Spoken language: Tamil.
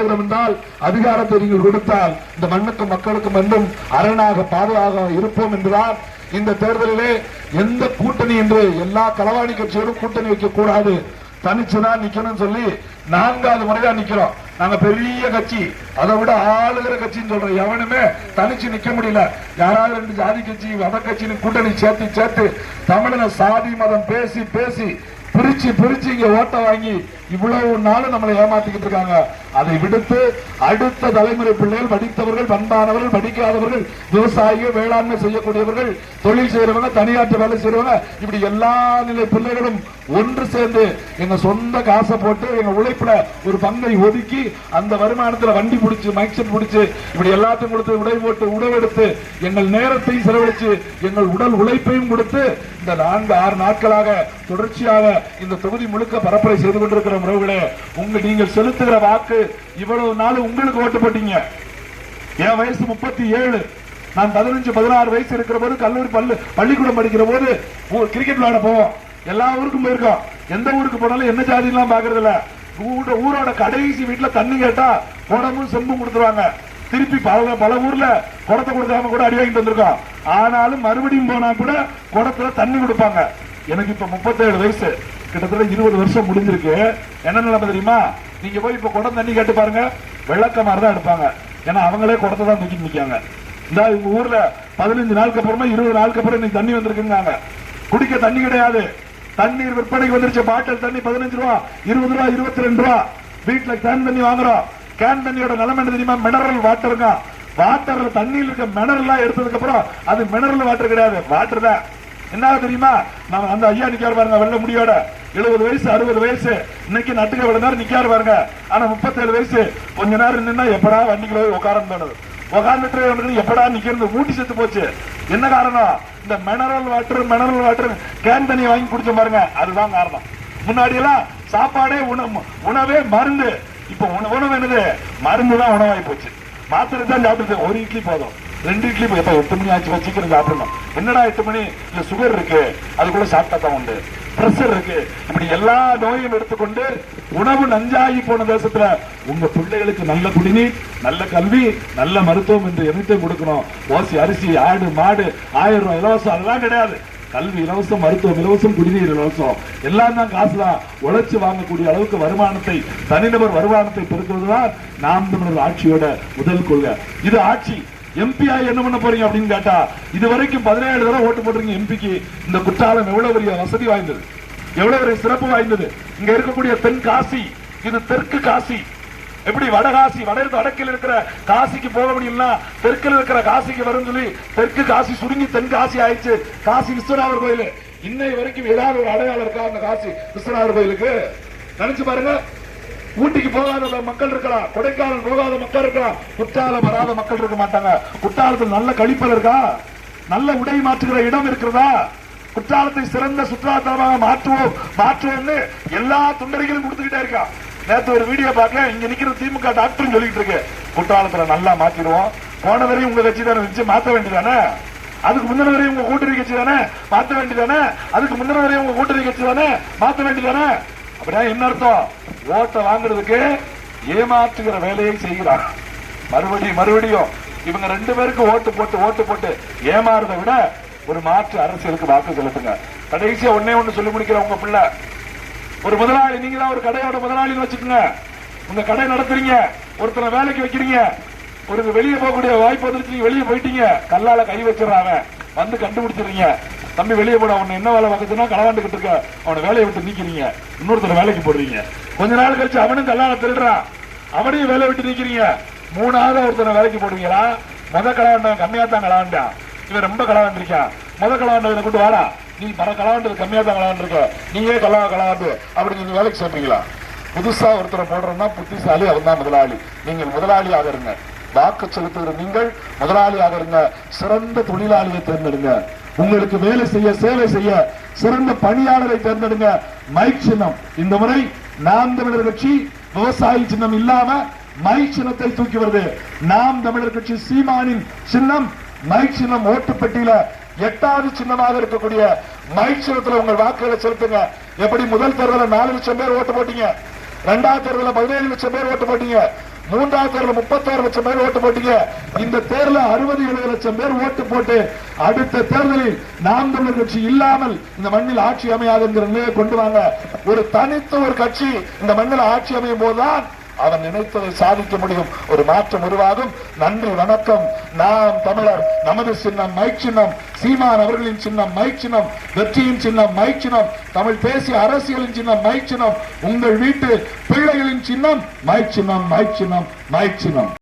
என்றால் அதிகாரத்தை நீங்கள் கொடுத்தால் இந்த மண்ணுக்கும் மக்களுக்கும் என்றும் அரணாக பாதுகாக இருப்போம் என்றுதான் இந்த தேர்தலிலே எந்த கூட்டணி என்று எல்லா களவாணி கட்சியோடும் கூட்டணி வைக்க கூடாது தனிச்சுதான் நிக்கணும்னு சொல்லி நான்காவது முறைதான் நிக்கிறோம். நாங்க பெரிய கட்சி. அதை விட ஆளுகிற கட்சின்னு சொல்றோம். எவனுமே தனிச்சு நிக்க முடியல. யாராவது ரெண்டு ஜாதி கட்சி மத கட்சின்னு கூட்டணி சேர்த்து சேர்த்து தமிழன சாதி மதம் பேசி பேசி பிரிச்சு பிரிச்சு இங்க ஓட்ட வாங்கி இவ்வளவு நாளும் நம்மளை ஏமாத்திக்கிட்டு இருக்காங்க. அதை விடுத்து அடுத்த தலைமுறை பிள்ளைகள் படித்தவர்கள் பண்பானவர்கள் படிக்காதவர்கள் விவசாயிகள் வேளாண்மை செய்யக்கூடியவர்கள் தொழில் செய்யறவங்க தனியாற்று வேலை செய்யறவங்க இப்படி எல்லா நிலை பிள்ளைகளும் ஒன்று சேர்ந்து எங்க சொந்த காசை போட்டு எங்க உழைப்புல ஒரு பங்கை ஒதுக்கி அந்த வருமானத்துல வண்டி பிடிச்சு மைக்செட் பிடிச்சு இப்படி எல்லாத்தையும் கொடுத்து உடை போட்டு உணவெடுத்து எங்கள் நேரத்தையும் செலவழிச்சு எங்கள் உடல் உழைப்பையும் கொடுத்து இந்த நான்கு ஆறு நாட்களாக தொடர்ச்சியாக இந்த தொகுதி முழுக்க பரப்புரை செய்து கொண்டிருக்கிற உறவுகளே உங்க நீங்கள் செலுத்துகிற வாக்கு இவ்வளவு நாள் உங்களுக்கு ஓட்டு போட்டீங்க. என் வயசு முப்பத்தி ஏழு. நான் பதினஞ்சு பதினாறு வயசு இருக்கிற போது கல்லூரி பள்ளி பள்ளிக்கூடம் படிக்கிற போது கிரிக்கெட் விளையாட போவோம். எல்லா ஊருக்கும் போயிருக்கோம். எந்த ஊருக்கு போனாலும் என்ன ஜாதிலாம் பாக்குறது இல்ல ஊரோட கடைசி வீட்டுல தண்ணி கேட்டா குடமும் செம்பும் கொடுத்துருவாங்க. திருப்பி பல பல ஊர்ல குடத்தை கொடுக்காம கூட அடி வாங்கிட்டு வந்திருக்கோம். ஆனாலும் மறுபடியும் போனா கூட குடத்துல தண்ணி கொடுப்பாங்க. எனக்கு இப்ப முப்பத்தேழு வயசு. கிட்டத்தட்ட இருபது வருஷம் முடிஞ்சிருக்கு. என்ன நிலைமை தெரியுமா? நீங்க போய் இப்ப குடம் தண்ணி கேட்டு பாருங்க. வெள்ளக்க மாதிரி தான் எடுப்பாங்க. ஏன்னா அவங்களே குடத்தை தான் தூக்கி நிற்காங்க இந்த உங்க ஊர்ல பதினஞ்சு நாளுக்கு அப்புறமா இருபது நாளுக்கு அப்புறம் இன்னைக்கு தண்ணி வந்திருக்குங்க குடிக்க தண்ணி கிடையாது. தண்ணீர் விற்பனைக்கு வந்துருச்சு. பாட்டில் தண்ணி பதினஞ்சு ரூபா இருபது ரூபா இருபத்தி ரெண்டு ரூபா. வீட்டுல கேன் தண்ணி வாங்குறோம். கேன் தண்ணியோட நிலைமை என்ன தெரியுமா? மினரல் வாட்டருங்க வாட்டர்ல தண்ணியில் இருக்க மினரல் எல்லாம் எடுத்ததுக்கு அப்புறம் அது மினரல் வாட்டர் கிடையாது. வாட்டர் தான். என்ன தெரியுமா? நம்ம அந்த ஐயா நிக்கார் பாருங்க வெள்ள முடியோட எழுபது வயசு அறுபது வயசு. இன்னைக்கு நட்டுக்க இவ்வளவு நேரம் நிக்காரு பாருங்க. ஆனா முப்பத்தேழு வயசு. கொஞ்ச நேரம் நின்னா எப்படா வண்டிக்குள்ள உட்காரம் தோணுது. உட்கார்ந்துட்டு எப்படா நிக்கிறது? மூட்டி செத்து போச்சு. என்ன காரணம்? இந்த mineral water mineral water can தண்ணி வாங்கி குடிச்ச பாருங்க. அதுதான் காரணம். முன்னாடி எல்லாம் சாப்பாடே உணவு உணவே மருந்து. இப்ப உணவு உணவு என்னது? மருந்து தான் உணவாகி போச்சு. மாத்திரை தான் சாப்பிட்டு ஒரு இட்லி போதும். ரெண்டு இட்லி போய் எப்ப எட்டு மணி ஆச்சு? சீக்கிரம் சாப்பிடணும். என்னடா எட்டு மணி? இல்ல சுகர் இருக்கு. அது கூட சாப்பிட்டா தான் உண்டு. பிரஷர் இருக்கு. இப்படி எல்லா நோயும் எடுத்துக்கொண்டு உணவு நஞ்சாகி போன தேசத்துல உங்க பிள்ளைகளுக்கு நல்ல குடிநீர் நல்ல கல்வி நல்ல மருத்துவம் என்று எதைத்தையும் கொடுக்கணும். ஓசி அரிசி ஆடு மாடு ஆயிரம் ரூபாய் இலவசம் அதெல்லாம் கிடையாது. கல்வி இலவசம் மருத்துவம் இலவசம் குடிநீர் இலவசம். எல்லாம் தான் காசு தான் உழைச்சு வாங்கக்கூடிய அளவுக்கு வருமானத்தை தனிநபர் வருமானத்தை பெருக்குவதுதான் நாம் தமிழர் ஆட்சியோட முதல் கொள்கை. இது ஆட்சி. எம்பியா என்ன பண்ண போறீங்க அப்படின்னு கேட்டா இது வரைக்கும் பதினேழு தடவை ஓட்டு போட்டிருக்கீங்க எம்பிக்கு இந்த குற்றாலம் எவ்வளவு பெரிய வசதி வாய்ந்தது? எவ்வளவு பெரிய சிறப்பு வாய்ந்தது? இங்க இருக்கக்கூடிய தென் காசி இது தெற்கு காசி. எப்படி வடகாசி வட வடக்கில் இருக்கிற காசிக்கு போக முடியும்னா தெற்கில் இருக்கிற காசிக்கு வரும் சொல்லி தெற்கு காசி சுருங்கி தென் காசி ஆயிடுச்சு. காசி விஸ்வநாதர் கோயில். இன்னை வரைக்கும் ஏதாவது ஒரு அடையாளம் இருக்கா அந்த காசி விஸ்வநாதர் கோயிலுக்கு? நினைச்சு பாருங்க. ஊட்டிக்கு போகாத மக்கள் இருக்கலாம் கொடைக்கானல் போகாத மக்கள் இருக்கலாம் குற்றாலம் வராத மக்கள் இருக்க மாட்டாங்க. குற்றாலத்தில் நல்ல கழிப்பல் இருக்கா? நல்ல உடை மாற்றுகிற இடம் இருக்கிறதா? குற்றாலத்தை சிறந்த சுற்றுலாத்தலமாக மாற்றுவோம். மாற்றுவோம்னு எல்லா தொண்டர்களும் கொடுத்துக்கிட்டே இருக்கா. நேற்று ஒரு வீடியோ பார்க்க இங்க நிக்கிற திமுக டாக்டர் சொல்லிட்டு இருக்கு. குற்றாலத்துல நல்லா மாத்திடுவோம். போன வரையும் உங்க கட்சி தானே வச்சு மாத்த வேண்டியதானே? அதுக்கு முந்தின வரையும் உங்க கூட்டணி கட்சி தானே? மாத்த வேண்டியதானே? அதுக்கு முந்தின வரையும் உங்க கூட்டணி கட்சி தானே? மாத்த வேண்டியதானே? அப்படின்னா என்ன அர்த்தம்? ஓட்டை வாங்குறதுக்கு ஏமாற்றுகிற வேலையை செய்கிறார். மறுபடியும் மறுபடியும் இவங்க ரெண்டு பேருக்கு ஓட்டு போட்டு ஓட்டு போட்டு ஏமாறதை விட ஒரு மாற்று அரசியலுக்கு வாக்கு செலுத்துங்க. கடைசியா ஒன்னே ஒண்ணு சொல்லி முடிக்கிற உங்க பிள்ளை. ஒரு முதலாளி நீங்க தான் ஒரு கடையோட முதலாளின்னு வச்சுக்கோங்க. உங்க கடை நடத்துறீங்க ஒருத்தரை வேலைக்கு வைக்கிறீங்க. ஒரு வெளியே போகக்கூடிய வாய்ப்பு வந்துருச்சு நீங்க வெளியே போயிட்டீங்க. கல்லால கை வச்சிடறாங்க வந்து கண்டுபிடிச்சிடுறீங்க. தம்பி வெளியே போட அவன் என்ன வேலை பார்க்கறதுனா களவாண்டுகிட்டு இருக்க. அவனை வேலையை விட்டு நீக்கிறீங்க. இன்னொருத்தர் வேலைக்கு போடுறீங்க. கொஞ்ச நாள் கழிச்சு அவனும் கல்லால திருடுறான் அவனையும் வேலையை விட்டு நீக்கிறீங்க. மூணாவது ஒருத்தனை வேலைக்கு போடுவீங்களா? மொத களவாண்டவன் கம்மியா தான் களவாண்டான் இவன் ரொம்ப களவாண்டிருக்கான் மொத களவாண்டவனை கொண்டு வாடா. நீ பல களவாண்டது கம்மியா தான் களவாண்டிருக்க. நீயே களவா களவாண்டு. அப்படி நீங்க வேலைக்கு சேர்ப்பீங்களா புதுசா ஒருத்தரை போடுறோம்னா புத்திசாலி அவன் தான் முதலாளி. நீங்கள் முதலாளியாக இருங்க. வாக்கு செலுத்துகிற நீங்கள் முதலாளியாக இருங்க. சிறந்த தொழிலாளியை தேர்ந்தெடுங்க. உங்களுக்கு வேலை செய்ய சேவை செய்ய சிறந்த பணியாளரை தேர்ந்தெடுங்க. மைக் சின்னம். இந்த முறை நாம் தமிழர் கட்சி விவசாயி சின்னம் இல்லாம மைக் சின்னத்தை தூக்கி வருது. நாம் தமிழர் கட்சி சீமானின் சின்னம். மைக் சின்னம் ஓட்டுப்பட்டியில எட்டாவது சின்னமாக இருக்கக்கூடிய மைக் சின்னத்துல உங்கள் வாக்குகளை செலுத்துங்க. எப்படி முதல் தேர்தலில் நாலு லட்சம் பேர் ஓட்டு போட்டீங்க? ரெண்டாவது தேர்தலில் பதினேழு லட்சம் பேர் ஓட்டு போட்டீங்க? மூன்றாவது முப்பத்தாறு லட்சம் பேர் ஓட்டு போட்டீங்க. இந்த தேர்தல அறுபது எழுபது லட்சம் பேர் ஓட்டு போட்டு அடுத்த தேர்தலில் நாம் தமிழர் கட்சி இல்லாமல் இந்த மண்ணில் ஆட்சி அமையாது என்கிற நிலையை கொண்டு வாங்க. ஒரு தனித்த ஒரு கட்சி இந்த மண்ணில் ஆட்சி அமையும் போதுதான் அவன் நினைத்ததை சாதிக்க முடியும். ஒரு மாற்றம் உருவாகும். நன்றி வணக்கம். நாம் தமிழர் நமது சின்னம் மைக் சின்னம். சீமான் அவர்களின் சின்னம் மைக் சின்னம். வெற்றியின் சின்னம் மைக் சின்னம். தமிழ் பேசிய அரசியலின் சின்னம் மைக் சின்னம். உங்கள் வீட்டு பிள்ளைகளின் சின்னம் மைக் சின்னம் மைக் சின்னம் மைக் சின்னம்.